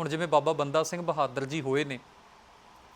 ਹੁਣ ਜਿਵੇਂ ਬਾਬਾ ਬੰਦਾ ਸਿੰਘ ਬਹਾਦਰ ਜੀ ਹੋਏ ਨੇ,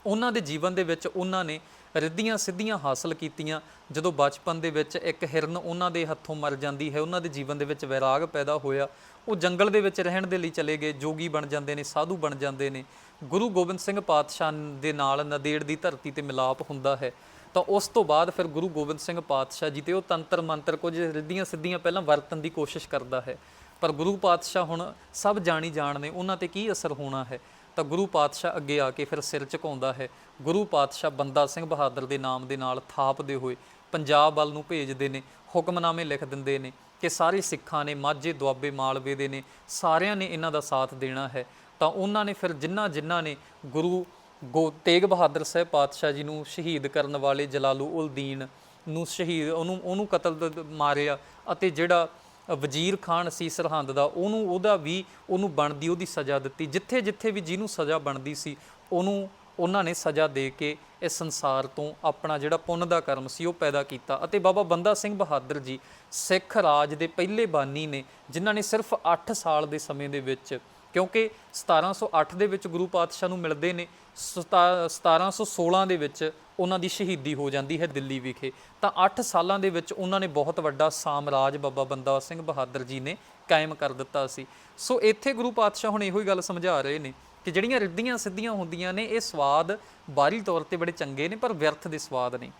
ਉਹਨਾਂ ਦੇ ਜੀਵਨ ਦੇ ਵਿੱਚ ਉਹਨਾਂ ਨੇ ਰਿੱਧੀਆਂ ਸਿੱਧੀਆਂ ਹਾਸਲ ਕੀਤੀਆਂ। ਜਦੋਂ ਬਚਪਨ ਦੇ ਵਿੱਚ ਇੱਕ ਹਿਰਨ ਉਹਨਾਂ ਦੇ ਹੱਥੋਂ ਮਰ ਜਾਂਦੀ ਹੈ, ਉਹਨਾਂ ਦੇ ਜੀਵਨ ਦੇ ਵਿੱਚ ਵੈਰਾਗ ਪੈਦਾ ਹੋਇਆ। ਉਹ ਜੰਗਲ ਦੇ ਵਿੱਚ ਰਹਿਣ ਦੇ ਲਈ ਚਲੇ ਗਏ, ਜੋਗੀ ਬਣ ਜਾਂਦੇ ਨੇ, ਸਾਧੂ ਬਣ ਜਾਂਦੇ ਨੇ। ਗੁਰੂ ਗੋਬਿੰਦ ਸਿੰਘ ਪਾਤਸ਼ਾਹ ਦੇ ਨਾਲ ਨਦੇੜ ਦੀ ਧਰਤੀ ਤੇ ਮਿਲਾਪ ਹੁੰਦਾ ਹੈ। ਤਾਂ ਉਸ ਤੋਂ ਬਾਅਦ ਫਿਰ ਗੁਰੂ ਗੋਬਿੰਦ ਸਿੰਘ ਪਾਤਸ਼ਾਹ ਜੀ ਤੇ ਉਹ ਤੰਤਰ ਮੰਤਰ ਕੁਝ ਰਿੱਧੀਆਂ ਸਿੱਧੀਆਂ ਪਹਿਲਾਂ ਵਰਤਣ ਦੀ ਕੋਸ਼ਿਸ਼ ਕਰਦਾ ਹੈ। ਪਰ ਗੁਰੂ ਪਾਤਸ਼ਾਹ ਹੁਣ ਸਭ ਜਾਣੀ ਜਾਣ ਨੇ, ਉਹਨਾਂ ਤੇ ਕੀ ਅਸਰ ਹੋਣਾ ਹੈ? ਤਾਂ ਗੁਰੂ ਪਾਤਸ਼ਾਹ ਅੱਗੇ ਆ ਕੇ ਫਿਰ ਸਿਰ ਝੁਕਾਉਂਦਾ ਹੈ। ਗੁਰੂ ਪਾਤਸ਼ਾਹ ਬੰਦਾ ਸਿੰਘ ਬਹਾਦਰ ਦੇ ਨਾਮ ਦੇ ਨਾਲ ਥਾਪਦੇ ਹੋਏ ਪੰਜਾਬ ਵੱਲ ਨੂੰ ਭੇਜਦੇ ਨੇ, ਹੁਕਮਨਾਮੇ ਲਿਖ ਦਿੰਦੇ ਨੇ ਕਿ ਸਾਰੇ ਸਿੱਖਾਂ ਨੇ ਮਾਝੇ ਦੁਆਬੇ ਮਾਲਵੇ ਦੇ ਨੇ, ਸਾਰਿਆਂ ਨੇ ਇਹਨਾਂ ਦਾ ਸਾਥ ਦੇਣਾ ਹੈ। ਤਾਂ ਉਹਨਾਂ ਨੇ ਫਿਰ ਜਿਨ੍ਹਾਂ ਜਿਨ੍ਹਾਂ ਨੇ ਗੁਰੂ ਗੋ ਤੇਗ ਬਹਾਦਰ ਸਾਹਿਬ ਪਾਤਸ਼ਾਹ ਜੀ ਨੂੰ ਸ਼ਹੀਦ ਕਰਨ ਵਾਲੇ ਜਲਾਲੂ ਉਲ ਦੀਨ ਨੂੰ ਸ਼ਹੀਦ, ਉਹਨੂੰ ਉਹਨੂੰ ਕਤਲ ਮਾਰਿਆ ਅਤੇ ਜਿਹੜਾ ਵਜ਼ੀਰ ਖਾਨ ਸੀ ਸਰਹੰਦ ਦਾ, ਉਹਨੂੰ ਉਹਦਾ ਵੀ ਉਹਨੂੰ ਬਣਦੀ ਉਹਦੀ ਸਜ਼ਾ ਦਿੱਤੀ। ਜਿੱਥੇ ਜਿੱਥੇ ਵੀ ਜਿਹਨੂੰ ਸਜ਼ਾ ਬਣਦੀ ਸੀ, ਉਹਨੂੰ ਉਹਨਾਂ ਨੇ ਸਜ਼ਾ ਦੇ ਕੇ ਇਸ ਸੰਸਾਰ ਤੋਂ ਆਪਣਾ ਜਿਹੜਾ ਪੁੰਨ ਦਾ ਕਰਮ ਸੀ, ਉਹ ਪੈਦਾ ਕੀਤਾ। ਅਤੇ ਬਾਬਾ ਬੰਦਾ ਸਿੰਘ ਬਹਾਦਰ ਜੀ ਸਿੱਖ ਰਾਜ ਦੇ ਪਹਿਲੇ ਬਾਨੀ ਨੇ, ਜਿਨ੍ਹਾਂ ਨੇ ਸਿਰਫ 8 ਸਾਲ ਦੇ ਸਮੇਂ ਦੇ ਵਿੱਚ ਕਿਉਂਕਿ 1708 ਦੇ ਵਿੱਚ ਗੁਰੂ ਪਾਤਸ਼ਾਹ ਨੂੰ ਮਿਲਦੇ ਨੇ, ਸਤਾ- 1716 ਦੇ ਵਿੱਚ ਉਹਨਾਂ ਦੀ ਸ਼ਹੀਦੀ ਹੋ ਜਾਂਦੀ ਹੈ ਦਿੱਲੀ ਵਿਖੇ। ਤਾਂ 8 ਸਾਲਾਂ ਦੇ ਵਿੱਚ ਉਹਨਾਂ ਨੇ ਬਹੁਤ ਵੱਡਾ ਸਾਮਰਾਜ ਬਾਬਾ ਬੰਦਾ ਸਿੰਘ ਬਹਾਦਰ ਜੀ ਨੇ ਕਾਇਮ ਕਰ ਦਿੱਤਾ ਸੀ। ਸੋ ਇੱਥੇ ਗੁਰੂ ਪਾਤਸ਼ਾਹ ਹੁਣ ਇਹੋ ਹੀ ਗੱਲ ਸਮਝਾ ਰਹੇ ਨੇ ਕਿ ਜਿਹੜੀਆਂ ਰਿੱਧੀਆਂ ਸਿੱਧੀਆਂ ਹੁੰਦੀਆਂ ਨੇ, ਇਹ ਸਵਾਦ ਬਾਹਰੀ ਤੌਰ ਤੇ ਬੜੇ ਚੰਗੇ ਨੇ, ਪਰ ਵਿਅਰਥ ਦੇ ਸਵਾਦ ਨੇ।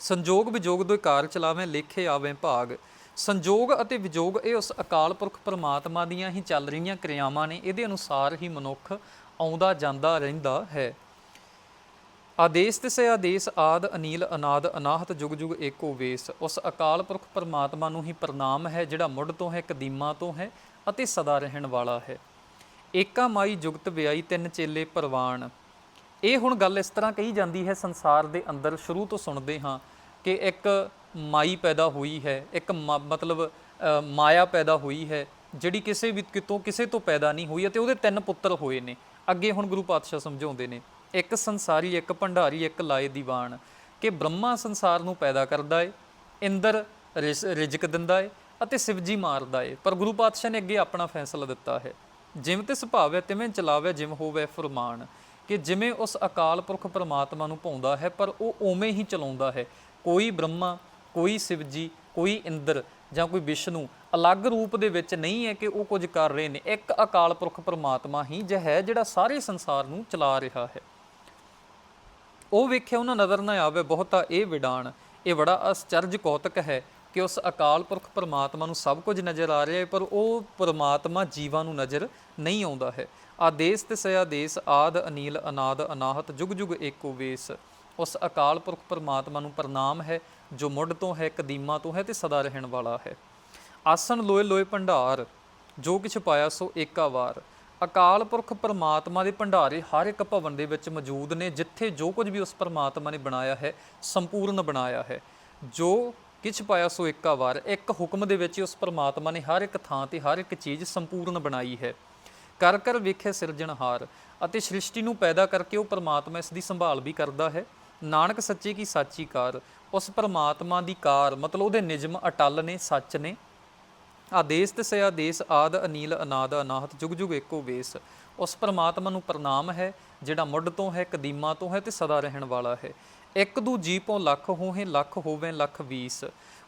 ਸੰਜੋਗ ਵਿਜੋਗ ਦੋ ਕਾਰ ਚਲਾਵੇਂ, ਲੇਖੇ ਆਵੇਂ ਭਾਗ ਸੰਜੋਗ ਅਤੇ ਵਿਜੋਗ ਇਹ ਉਸ ਅਕਾਲ ਪੁਰਖ ਪਰਮਾਤਮਾ ਦੀਆਂ ਹੀ ਚੱਲ ਰਹੀਆਂ ਕਿਰਿਆਵਾਂ ਨੇ, ਇਹਦੇ ਅਨੁਸਾਰ ਹੀ ਮਨੁੱਖ ਆਉਂਦਾ ਜਾਂਦਾ ਰਹਿੰਦਾ ਹੈ। ਆਦੇਸ਼ ਤਿਸੇ ਆਦੇਸ਼ ਆਦ, ਅਨੀਲ, ਅਨਾਦ, ਅਨਾਹਤ, ਜੁਗ ਜੁਗ, ਏਕੋ ਵੇਸ, ਉਸ ਅਕਾਲ ਪੁਰਖ ਪਰਮਾਤਮਾ ਨੂੰ ਹੀ ਪ੍ਰਣਾਮ ਹੈ, ਜਿਹੜਾ ਮੁੱਢ ਤੋਂ ਹੈ, ਕਦੀਮਾ ਤੋਂ ਹੈ ਅਤੇ ਸਦਾ ਰਹਿਣ ਵਾਲਾ ਹੈ। ਏਕਾ ਮਾਈ ਜੁਗਤ ਵਿਆਈ ਤਿੰਨ ਚੇਲੇ ਪਰਵਾਨ ਇਹ ਹੁਣ ਗੱਲ ਇਸ ਤਰ੍ਹਾਂ ਕਹੀ ਜਾਂਦੀ ਹੈ, ਸੰਸਾਰ ਦੇ ਅੰਦਰ ਸ਼ੁਰੂ ਤੋਂ ਸੁਣਦੇ ਹਾਂ ਕਿ ਇੱਕ ਮਾਈ ਪੈਦਾ ਹੋਈ ਹੈ, ਇੱਕ ਮ- ਮਤਲਬ ਮਾਇਆ ਪੈਦਾ ਹੋਈ ਹੈ, ਜਿਹੜੀ ਕਿਸੇ ਵੀ ਕਿਤੋਂ ਕਿਸੇ ਤੋਂ ਪੈਦਾ ਨਹੀਂ ਹੋਈ ਅਤੇ ਉਹਦੇ ਤਿੰਨ ਪੁੱਤਰ ਹੋਏ ਨੇ। ਅੱਗੇ ਹੁਣ ਗੁਰੂ ਪਾਤਸ਼ਾਹ ਸਮਝਾਉਂਦੇ ਨੇ, ਇੱਕ ਸੰਸਾਰੀ, ਇੱਕ ਭੰਡਾਰੀ, ਇੱਕ ਲਾਏ ਦੀਵਾਨ, ਕਿ ਬ੍ਰਹਮਾ ਸੰਸਾਰ ਨੂੰ ਪੈਦਾ ਕਰਦਾ ਏ, ਇੰਦਰ ਰਿਸ- ਰਿਜ਼ਕ ਦਿੰਦਾ ਏ ਅਤੇ ਸ਼ਿਵਜੀ ਮਾਰਦਾ ਏ। ਪਰ ਗੁਰੂ ਪਾਤਸ਼ਾਹ ਨੇ ਅੱਗੇ ਆਪਣਾ ਫੈਸਲਾ ਦਿੱਤਾ ਹੈ, ਜਿਵੇਂ ਤੇ ਸੁਭਾਵ ਤਿਵੇਂ ਚਲਾਵੇ, ਜਿਵੇਂ ਹੋਵੇ ਫਰਮਾਨ, ਕਿ ਜਿਵੇਂ ਉਸ ਅਕਾਲ ਪੁਰਖ ਪਰਮਾਤਮਾ ਨੂੰ ਪਾਉਂਦਾ ਹੈ, ਪਰ ਉਹ ਉਵੇਂ ਹੀ ਚਲਾਉਂਦਾ ਹੈ। ਕੋਈ ਬ੍ਰਹਮਾ ਕੋਈ ਸ਼ਿਵਜੀ ਕੋਈ ਇੰਦਰ ਜਾਂ ਕੋਈ ਵਿਸ਼ਨੂੰ ਅਲੱਗ ਰੂਪ ਦੇ ਵਿੱਚ ਨਹੀਂ ਹੈ ਕਿ ਉਹ ਕੁਝ ਕਰ ਰਹੇ ਨੇ। ਇੱਕ ਅਕਾਲ ਪੁਰਖ ਪਰਮਾਤਮਾ ਹੀ ਜ ਹੈ ਜਿਹੜਾ ਸਾਰੇ ਸੰਸਾਰ ਨੂੰ ਚਲਾ ਰਿਹਾ ਹੈ। ਉਹ ਵੇਖਿਆ ਉਹਨਾਂ ਨਜ਼ਰ ਨਾ ਆਵੇ, ਬਹੁਤਾ ਇਹ ਵਿਡਾਣ, ਇਹ ਬੜਾ ਅਸਚਰਜ ਕੌਤਕ ਹੈ ਕਿ ਉਸ ਅਕਾਲ ਪੁਰਖ ਪਰਮਾਤਮਾ ਨੂੰ ਸਭ ਕੁਝ ਨਜ਼ਰ ਆ ਰਿਹਾ ਹੈ, ਪਰ ਉਹ ਪਰਮਾਤਮਾ ਜੀਵਾਂ ਨੂੰ ਨਜ਼ਰ ਨਹੀਂ ਆਉਂਦਾ ਹੈ। ਆਦੇਸ ਤੇ ਸਿਆਦੇਸ ਆਦ ਅਨੀਲ ਅਨਾਦ ਅਨਾਹਤ, ਜੁਗ ਜੁਗ ਏਕੋ ਵੇਸ। ਉਸ ਅਕਾਲ ਪੁਰਖ ਪਰਮਾਤਮਾ ਨੂੰ ਪ੍ਰਣਾਮ ਹੈ ਜੋ ਮੁੱਢ ਤੋਂ ਹੈ, ਕਦੀਮਾ ਤੋਂ ਹੈ ਤੇ ਸਦਾ ਰਹਿਣ ਵਾਲਾ ਹੈ। ਆਸਣ ਲੋਏ ਲੋਏ ਭੰਡਾਰ, ਜੋ ਕਿਛ ਪਾਇਆ ਸੋ ਏਕਾ ਵਾਰ। ਅਕਾਲ ਪੁਰਖ ਪਰਮਾਤਮਾ ਦੇ ਭੰਡਾਰੇ ਹਰ ਇੱਕ ਭਵਨ ਦੇ ਵਿੱਚ ਮੌਜੂਦ ਨੇ, ਜਿੱਥੇ ਜੋ ਕੁਝ ਵੀ ਉਸ ਪਰਮਾਤਮਾ ਨੇ ਬਣਾਇਆ ਹੈ, ਸੰਪੂਰਨ ਬਣਾਇਆ ਹੈ। ਜੋ ਕਿਛ ਪਾਇਆ ਸੋ ਏਕਾ ਵਾਰ, ਇੱਕ ਹੁਕਮ ਦੇ ਵਿੱਚ ਉਸ ਪਰਮਾਤਮਾ ਨੇ ਹਰ ਇੱਕ ਥਾਂ ਤੇ ਹਰ ਇੱਕ ਚੀਜ਼ ਸੰਪੂਰਨ ਬਣਾਈ ਹੈ। ਕਰ ਕਰ ਵੇਖੇ ਸਿਰਜਣਹਾਰ ਅਤੇ ਸ੍ਰਿਸ਼ਟੀ ਨੂੰ ਪੈਦਾ ਕਰਕੇ ਉਹ ਪਰਮਾਤਮਾ ਇਸ ਦੀ ਸੰਭਾਲ ਵੀ ਕਰਦਾ ਹੈ। ਨਾਨਕ ਸੱਚੇ ਕੀ ਸਾਚੀ ਕਾਰ ਉਸ ਪਰਮਾਤਮਾ ਦੀ ਕਾਰ, ਮਤਲਬ ਉਹਦੇ ਨਿਯਮ ਅਟਲ ਨੇ, ਸੱਚ ਨੇ। ਆਦੇਸ ਤੇ ਸਿਆਦੇਸ਼, ਆਦ, ਅਨੀਲ, ਅਨਾਦ, ਅਨਾਹਤ, ਜੁਗ ਜੁਗ ਏਕੋ ਵੇਸ। ਉਸ ਪਰਮਾਤਮਾ ਨੂੰ ਪ੍ਰਣਾਮ ਹੈ, ਜਿਹੜਾ ਮੁੱਢ ਤੋਂ ਹੈ, ਕਦੀਮਾ ਤੋਂ ਹੈ ਤੇ ਸਦਾ ਰਹਿਣ ਵਾਲਾ ਹੈ। ਇੱਕ ਦੂ ਜੀਪੋਂ ਲੱਖ ਹੋਏ ਲੱਖ ਹੋਵੇ, ਲੱਖ 20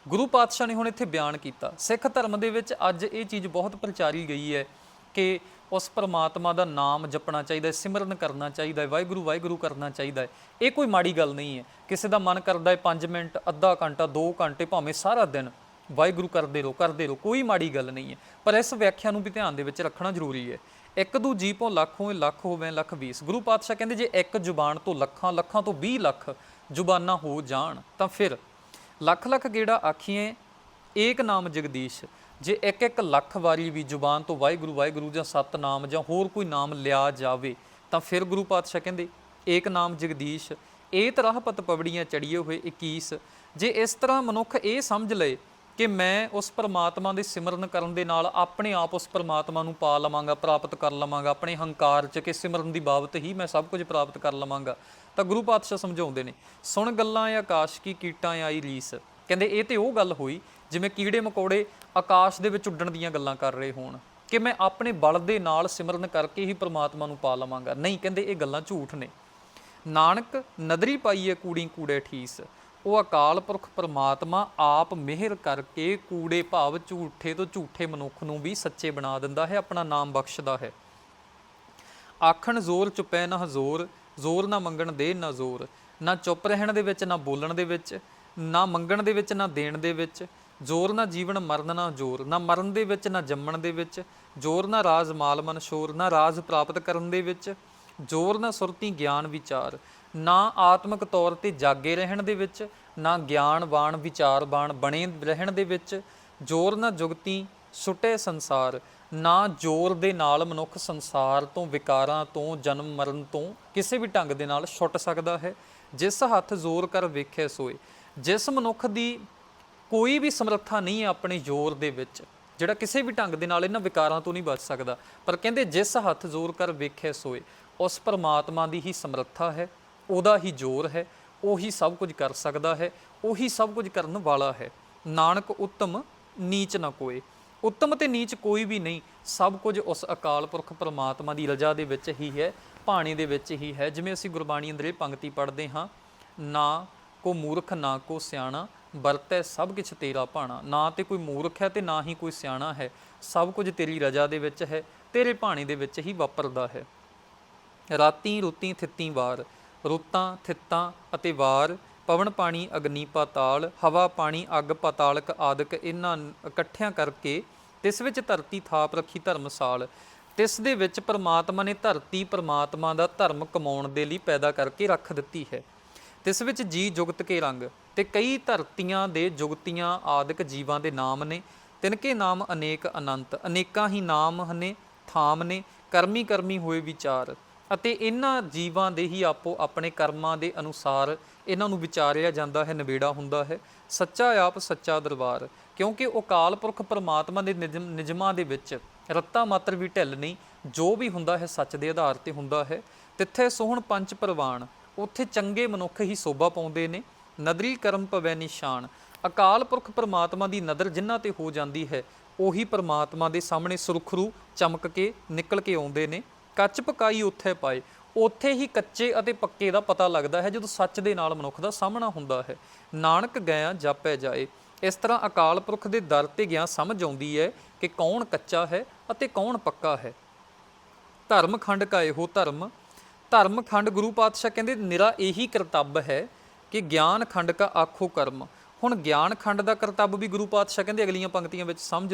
ਗੁਰੂ ਪਾਤਸ਼ਾਹ ਨੇ ਹੁਣ ਇੱਥੇ ਬਿਆਨ ਕੀਤਾ, ਸਿੱਖ ਧਰਮ ਦੇ ਵਿੱਚ ਅੱਜ ਇਹ ਚੀਜ਼ ਬਹੁਤ ਪ੍ਰਚਾਰੀ ਗਈ ਹੈ। ਕਿ ਉਸ ਪਰਮਾਤਮਾ ਦਾ ਨਾਮ ਜਪਣਾ ਚਾਹੀਦਾ ਹੈ, ਸਿਮਰਨ ਕਰਨਾ ਚਾਹੀਦਾ ਹੈ, ਵਾਹਿਗੁਰੂ ਵਾਹਿਗੁਰੂ ਕਰਨਾ ਚਾਹੀਦਾ ਹੈ। ਇਹ ਕੋਈ ਮਾੜੀ ਗੱਲ ਨਹੀਂ ਹੈ। ਕਿਸੇ ਦਾ ਮਨ ਕਰਦਾ ਹੈ 5 ਮਿੰਟ, ਅੱਧਾ ਘੰਟਾ 2 ਘੰਟੇ, ਭਾਵੇਂ ਸਾਰਾ ਦਿਨ ਵਾਹਿਗੁਰੂ ਕਰਦੇ ਰਹੋ ਕਰਦੇ ਰਹੋ, ਕੋਈ ਮਾੜੀ ਗੱਲ ਨਹੀਂ ਹੈ। ਪਰ ਇਸ ਵਿਆਖਿਆ ਨੂੰ ਵੀ ਧਿਆਨ ਦੇ ਵਿੱਚ ਰੱਖਣਾ ਜ਼ਰੂਰੀ ਹੈ। ਇੱਕ ਦੂ ਜੀਪੋਂ ਲੱਖ ਹੋਵੇ ਲੱਖ ਹੋਵੇ, ਲੱਖ 20 ਗੁਰੂ ਪਾਤਸ਼ਾਹ ਕਹਿੰਦੇ ਜੇ ਇੱਕ ਜ਼ੁਬਾਨ ਤੋਂ ਲੱਖਾਂ ਲੱਖਾਂ ਤੋਂ 20 ਲੱਖ ਜ਼ੁਬਾਨਾਂ ਹੋ ਜਾਣ, ਤਾਂ ਫਿਰ ਲੱਖ ਲੱਖ ਗੇੜਾ ਆਖੀਏ ਏਕ ਨਾਮ ਜਗਦੀਸ਼ ਜੇ ਇੱਕ ਇੱਕ ਲੱਖ ਵਾਰੀ ਵੀ ਜ਼ੁਬਾਨ ਤੋਂ ਵਾਹਿਗੁਰੂ ਵਾਹਿਗੁਰੂ ਜਾਂ ਸਤਨਾਮ ਜਾਂ ਹੋਰ ਕੋਈ ਨਾਮ ਲਿਆ ਜਾਵੇ, ਤਾਂ ਫਿਰ ਗੁਰੂ ਪਾਤਸ਼ਾਹ ਕਹਿੰਦੇ, ਏਕ ਨਾਮ ਜਗਦੀਸ਼ ਏਤ ਰਾਹ ਪਤ ਪਵੜੀਆਂ ਚੜੀਏ ਹੋਏ 21 ਜੇ ਇਸ ਤਰ੍ਹਾਂ ਮਨੁੱਖ ਇਹ ਸਮਝ ਲਏ ਕਿ ਮੈਂ ਉਸ ਪਰਮਾਤਮਾ ਦੇ ਸਿਮਰਨ ਕਰਨ ਦੇ ਨਾਲ ਆਪਣੇ ਆਪ ਉਸ ਪਰਮਾਤਮਾ ਨੂੰ ਪਾ ਲਵਾਂਗਾ, ਪ੍ਰਾਪਤ ਕਰ ਲਵਾਂਗਾ, ਆਪਣੇ ਹੰਕਾਰ ਚ ਕਿ ਸਿਮਰਨ ਦੀ ਬਾਬਤ ਹੀ ਮੈਂ ਸਭ ਕੁਝ ਪ੍ਰਾਪਤ ਕਰ ਲਵਾਂਗਾ, ਤਾਂ ਗੁਰੂ ਪਾਤਸ਼ਾਹ ਸਮਝਾਉਂਦੇ ਨੇ, ਸੁਣ ਗੱਲਾਂ ਆਕਾਸ਼ ਕੀ ਕੀਟਾਂ ਆਈ ਰੀਸ। ਕਹਿੰਦੇ ਇਹ ਤੇ ਉਹ ਗੱਲ ਹੋਈ, ਜਿਵੇਂ ਕੀੜੇ ਮਕੌੜੇ ਆਕਾਸ਼ ਦੇ ਵਿੱਚ ਉੱਡਣ ਦੀਆਂ ਗੱਲਾਂ ਕਰ ਰਹੇ ਹੋਣ, ਕਿ ਮੈਂ ਆਪਣੇ ਬਲ ਦੇ ਨਾਲ ਸਿਮਰਨ ਕਰਕੇ ਹੀ ਪ੍ਰਮਾਤਮਾ ਨੂੰ ਪਾ ਲਵਾਂਗਾ। ਨਹੀਂ, ਕਹਿੰਦੇ ਇਹ ਗੱਲਾਂ ਝੂਠ ਨੇ। ਨਾਨਕ, ਨਦਰੀ ਪਾਈਏ ਕੂੜੀ ਕੂੜੇ ਠੀਸ, ਉਹ ਅਕਾਲ ਪੁਰਖ ਪਰਮਾਤਮਾ ਆਪ ਮਿਹਰ ਕਰਕੇ ਕੂੜੇ ਭਾਵ ਝੂਠੇ ਤੋਂ ਝੂਠੇ ਮਨੁੱਖ ਨੂੰ ਵੀ ਸੱਚੇ ਬਣਾ ਦਿੰਦਾ ਹੈ, ਆਪਣਾ ਨਾਮ ਬਖਸ਼ਦਾ ਹੈ। ਆਖਣ ਜ਼ੋਰ ਚੁਪੈ ਨਾ ਹਜ਼ੋਰ, ਜ਼ੋਰ ਨਾ ਮੰਗਣ ਦੇ ਨਾ ਜ਼ੋਰ, ਨਾ ਚੁੱਪ ਰਹਿਣ ਦੇ ਵਿੱਚ, ਨਾ ਬੋਲਣ ਦੇ ਵਿੱਚ ਨਾ ਮੰਗਣ ਦੇ ਵਿੱਚ, ਨਾ ਦੇਣ ਦੇ ਵਿੱਚ। ਜ਼ੋਰ ਨਾ ਜੀਵਨ, ਮਰਨ ਨਾ ਜ਼ੋਰ। ਨਾ ਮਰਨ ਦੇ ਵਿੱਚ, ਨਾ ਜੰਮਣ ਦੇ ਵਿੱਚ। ਜ਼ੋਰ ਨਾ ਰਾਜ, ਮਾਲ, ਮਨ, ਸ਼ੋਰ। ਨਾ ਰਾਜ ਪ੍ਰਾਪਤ ਕਰਨ ਦੇ ਵਿੱਚ। ਜ਼ੋਰ ਨਾ ਸੁਰਤੀ ਗਿਆਨ, ਵਿਚਾਰ। ਨਾ ਆਤਮਿਕ ਤੌਰ ਤੇ ਜਾਗੇ ਰਹਿਣ ਦੇ ਵਿੱਚ। ਨਾ ਗਿਆਨਵਾਨ ਵਿਚਾਰਵਾਨ ਬਣੇ ਰਹਿਣ ਦੇ ਵਿੱਚ। ਜ਼ੋਰ ਨਾ ਜੁਗਤੀ ਸੁੱਟੇ ਸੰਸਾਰ। ਨਾ ਜ਼ੋਰ ਦੇ ਨਾਲ ਮਨੁੱਖ ਸੰਸਾਰ ਤੋਂ ਵਿਕਾਰਾਂ ਤੋਂ, ਜਨਮ ਮਰਨ ਤੋਂ ਕਿਸੇ ਵੀ ਢੰਗ ਦੇ ਨਾਲ ਛੁੱਟ ਸਕਦਾ ਹੈ। ਜਿਸ ਹੱਥ ਜ਼ੋਰ ਕਰ ਵੇਖੇ ਸੋਏ ਜਿਸ ਮਨੁੱਖ ਦੀ ਕੋਈ ਵੀ ਸਮਰੱਥਾ ਨਹੀਂ ਹੈ ਆਪਣੇ ਜ਼ੋਰ ਦੇ ਵਿੱਚ, ਜਿਹੜਾ ਕਿਸੇ ਵੀ ਢੰਗ ਦੇ ਨਾਲ ਇਹਨਾਂ ਵਿਕਾਰਾਂ ਤੋਂ ਨਹੀਂ ਬਚ ਸਕਦਾ, ਪਰ ਕਹਿੰਦੇ ਜਿਸ ਹੱਥ ਜ਼ੋਰ ਕਰ ਵੇਖੇ ਸੋਏ, ਉਸ ਪਰਮਾਤਮਾ ਦੀ ਹੀ ਸਮਰੱਥਾ ਹੈ, ਉਹਦਾ ਹੀ ਜ਼ੋਰ ਹੈ, ਉਹੀ ਸਭ ਕੁਝ ਕਰ ਸਕਦਾ ਹੈ, ਉਹੀ ਸਭ ਕੁਝ ਕਰਨ ਵਾਲਾ ਹੈ। ਨਾਨਕ ਉੱਤਮ ਨੀਚ ਨਾ ਕੋਏ। ਉੱਤਮ ਤੇ ਨੀਚ ਕੋਈ ਵੀ ਨਹੀਂ, ਸਭ ਕੁਝ ਉਸ ਅਕਾਲ ਪੁਰਖ ਪਰਮਾਤਮਾ ਦੀ ਰਜ਼ਾ ਦੇ ਵਿੱਚ ਹੀ ਹੈ ਬਾਣੀ ਦੇ ਵਿੱਚ ਹੀ ਹੈ। ਜਿਵੇਂ ਅਸੀਂ ਗੁਰਬਾਣੀ ਅੰਦਰ ਇਹ ਪੰਕਤੀ ਪੜ੍ਹਦੇ ਹਾਂ, ਨਾ ਕੋ ਮੂਰਖ ਨਾ ਕੋ ਸਿਆਣਾ, ਵਰਤੈ ਸਭ ਕੁਝ ਤੇਰਾ ਭਾਣਾ। ਨਾ ਤੇ ਕੋਈ ਮੂਰਖ ਹੈ ਤੇ ਨਾ ਹੀ ਕੋਈ ਸਿਆਣਾ ਹੈ। ਸਭ ਕੁਝ ਤੇਰੀ ਰਜ਼ਾ ਦੇ ਵਿੱਚ ਹੈ, ਤੇਰੇ ਭਾਣੇ ਦੇ ਵਿੱਚ ਹੀ ਵਾਪਰਦਾ ਹੈ। ਰਾਤੀ ਰੁੱਤੀ ਥਿੱਤੀ ਵਾਰ, ਰੁੱਤਾਂ ਥਿੱਤਾਂ ਅਤੇ ਵਾਰ, ਪਵਨ ਪਾਣੀ ਅਗਨੀ ਪਾਤਾਲ, ਹਵਾ ਪਾਣੀ ਅੱਗ ਪਾਤਾਲਕ ਆਦਿਕ ਇਹਨਾਂ ਇਕੱਠਿਆਂ ਕਰਕੇ ਤਿਸ ਵਿੱਚ ਧਰਤੀ ਥਾਪ ਰੱਖੀ ਧਰਮਸਾਲ। ਤਿਸ ਦੇ ਵਿੱਚ ਪਰਮਾਤਮਾ ਨੇ ਧਰਤੀ ਪਰਮਾਤਮਾ ਦਾ ਧਰਮ ਕਮਾਉਣ ਦੇ ਲਈ ਪੈਦਾ ਕਰਕੇ ਰੱਖ ਦਿੱਤੀ ਹੈ। ਤਿਸ ਵਿੱਚ ਜੀ ਜੁਗਤ ਕੇ ਰੰਗ, ਤੇ ਕਈ ਧਰਤੀਆਂ ਦੇ ਜੁਗਤੀਆਂ ਆਦਿਕ ਜੀਵਾਂ ਦੇ ਨਾਮ ਨੇ, ਤਿਨਕੇ ਨਾਮ ਅਨੇਕ ਅਨੰਤ, ਅਨੇਕਾਂ ਹੀ ਨਾਮ ਹਨੇ, ਥਾਮ ਨੇ, ਕਰਮੀ ਕਰਮੀ ਹੋਏ ਵਿਚਾਰ, ਅਤੇ ਇਹਨਾਂ ਜੀਵਾਂ ਦੇ ਹੀ ਆਪੋ ਆਪਣੇ ਕਰਮਾਂ ਦੇ ਅਨੁਸਾਰ ਇਹਨਾਂ ਨੂੰ ਵਿਚਾਰਿਆ ਜਾਂਦਾ ਹੈ ਨਿਬੇੜਾ ਹੁੰਦਾ ਹੈ, ਸੱਚਾ ਆਪ ਸੱਚਾ ਦਰਬਾਰ, ਕਿਉਂਕਿ ਉਹ ਕਾਲ ਪੁਰਖ ਪਰਮਾਤਮਾ ਦੇ ਨਿਜਮ ਨਿਜਮਾਂ ਦੇ ਵਿੱਚ ਰੱਤਾ ਮਾਤਰ ਵੀ ਢਿੱਲ ਨਹੀਂ, ਜੋ ਵੀ ਹੁੰਦਾ ਹੈ ਸੱਚ ਦੇ ਆਧਾਰ ਤੇ ਹੁੰਦਾ ਹੈ, ਤਿੱਥੇ ਸੋਹਣ ਪੰਜ ਪ੍ਰਵਾਨ ਉੱਥੇ ਚੰਗੇ ਮਨੁੱਖ ਹੀ ਸੋਭਾ ਪਾਉਂਦੇ ਨੇ। ਨਦਰੀ ਕਰਮ ਪਵੈ ਨਿਸ਼ਾਨ। ਅਕਾਲ ਪੁਰਖ ਪਰਮਾਤਮਾ ਦੀ ਨਦਰ ਜਿਨ੍ਹਾਂ ਤੇ ਹੋ ਜਾਂਦੀ ਹੈ, ਉਹੀ ਪਰਮਾਤਮਾ ਦੇ ਸਾਹਮਣੇ ਸੁਰਖਰੂ ਚਮਕ ਕੇ ਨਿਕਲ ਕੇ ਆਉਂਦੇ ਨੇ। ਕੱਚ ਪਕਾਈ ਉੱਥੇ ਪਾਏ। ਉੱਥੇ ਹੀ ਕੱਚੇ ਅਤੇ ਪੱਕੇ ਦਾ ਪਤਾ ਲੱਗਦਾ ਹੈ, ਜਦੋਂ ਸੱਚ ਦੇ ਨਾਲ ਮਨੁੱਖ ਦਾ ਸਾਹਮਣਾ ਹੁੰਦਾ ਹੈ। ਨਾਨਕ ਗਿਆ ਜਾਪੈ ਜਾਏ। ਇਸ ਤਰ੍ਹਾਂ ਅਕਾਲ ਪੁਰਖ ਦੇ ਦਰ ਤੇ ਗਿਆ ਸਮਝ ਆਉਂਦੀ ਹੈ ਕਿ ਕੌਣ ਕੱਚਾ ਹੈ ਅਤੇ ਕੌਣ ਪੱਕਾ ਹੈ। ਧਰਮ ਖੰਡ ਕਾ ਇਹੋ ਧਰਮ ਧਰਮ ਖੰਡ ਗੁਰੂ ਪਾਤਸ਼ਾਹ ਕਹਿੰਦੇ ਨਿਰਾ ਇਹੀ ਕਰਤੱਵ ਹੈ ਕਿ ਗਿਆਨ ਖੰਡ ਕਾ ਆਖੋ ਕਰਮ। ਹੁਣ ਗਿਆਨ ਖੰਡ ਦਾ ਕਰਤੱਵ ਵੀ ਗੁਰੂ ਪਾਤਸ਼ਾਹ ਕਹਿੰਦੇ ਅਗਲੀਆਂ ਪੰਕਤੀਆਂ ਵਿੱਚ ਸਮਝ